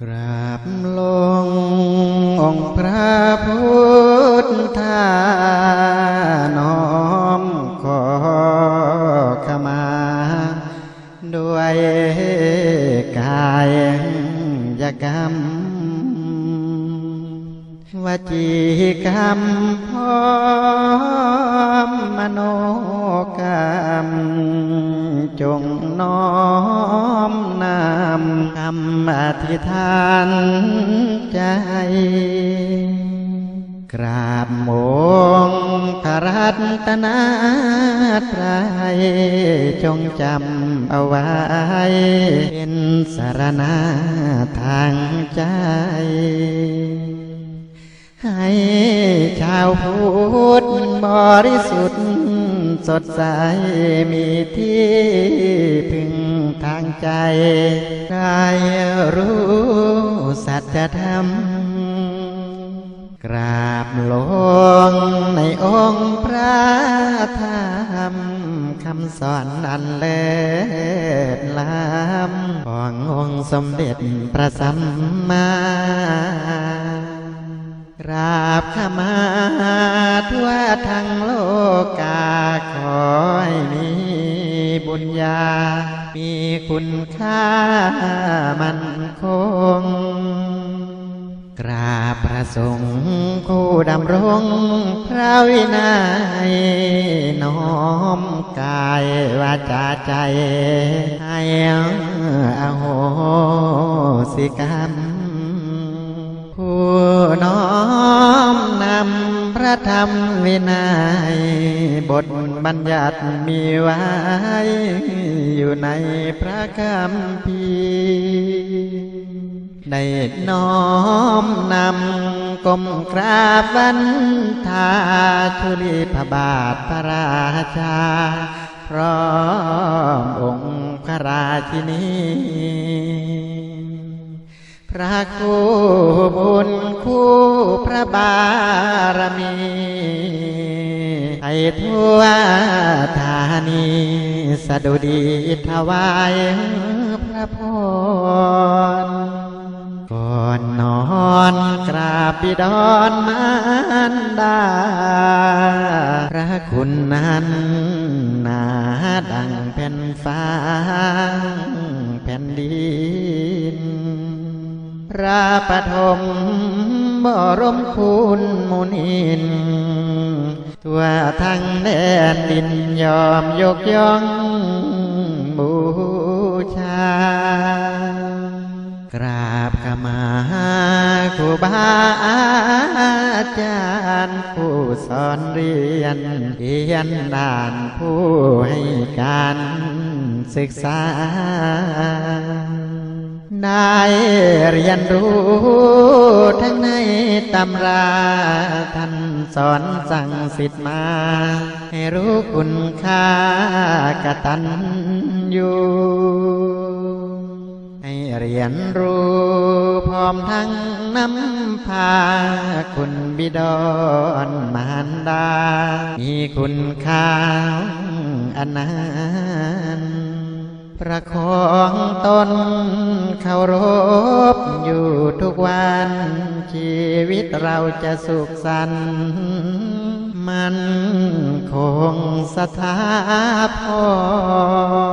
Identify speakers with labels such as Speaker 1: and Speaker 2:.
Speaker 1: กราบลงองค์พระพุทธาน้อมขอขมา ด้วยกายยกรรมวจีกรรมพร้อมมโนกรรมำคำอธิษฐานใจ กราบมงพระรัตนตรัยจงจำเอาไว้ เป็นสารณะทางใจ ให้ชาวพุทธบริสุทธิ์สดใสมีที่พึงทางใจ ได้รู้สัจธรรม กราบลงในองค์พระธรรมคำสอนอันเลิศล้ำขององค์สมเด็จพระสัมมา ราบขมาทั่วทั้งโลกาขอให้มีบุญญา มีคุณค่ามันคง กราบพระสงฆ์ผู้ดำรงพระวินัยน้อมกายวาจาใจ ให้อโหสิกรรม ธรรมวินัยบทบัญญัติมีไว้ อยู่ในพระคัมภีร์ได้น้อมนำกมกราบวันทาชุลีพระบาทพระราชา พร้อมองค์พระราชินี พระคู่บุญคู่พระบารมีให้ทั่วธานีสะดุดีถวายพระพรก่อนนอนกราบบิดอนมารดา พระคุณนั้นหนาดังแผ่นฟ้า พระปฐมบรมคุณมุนินทั่วทั้งแดนดินยอมยกย่องบูชากราบขมาครูบาอาจารย์ผู้สอนเรียนเรียนด่านผู้ให้การศึกษา ได้เรียนรู้ทั้งในตำราท่านสอนสั่งสิทธิ์มา ให้รู้คุณค่ากตัญญูให้เรียนรู้พร้อมทั้งนำพา คุณบิดอนมารดา มีคุณค่าอันนั้น ประคองตนเคารพอยู่ทุกวัน ชีวิตเราจะสุขสันต์มันคงสถาพร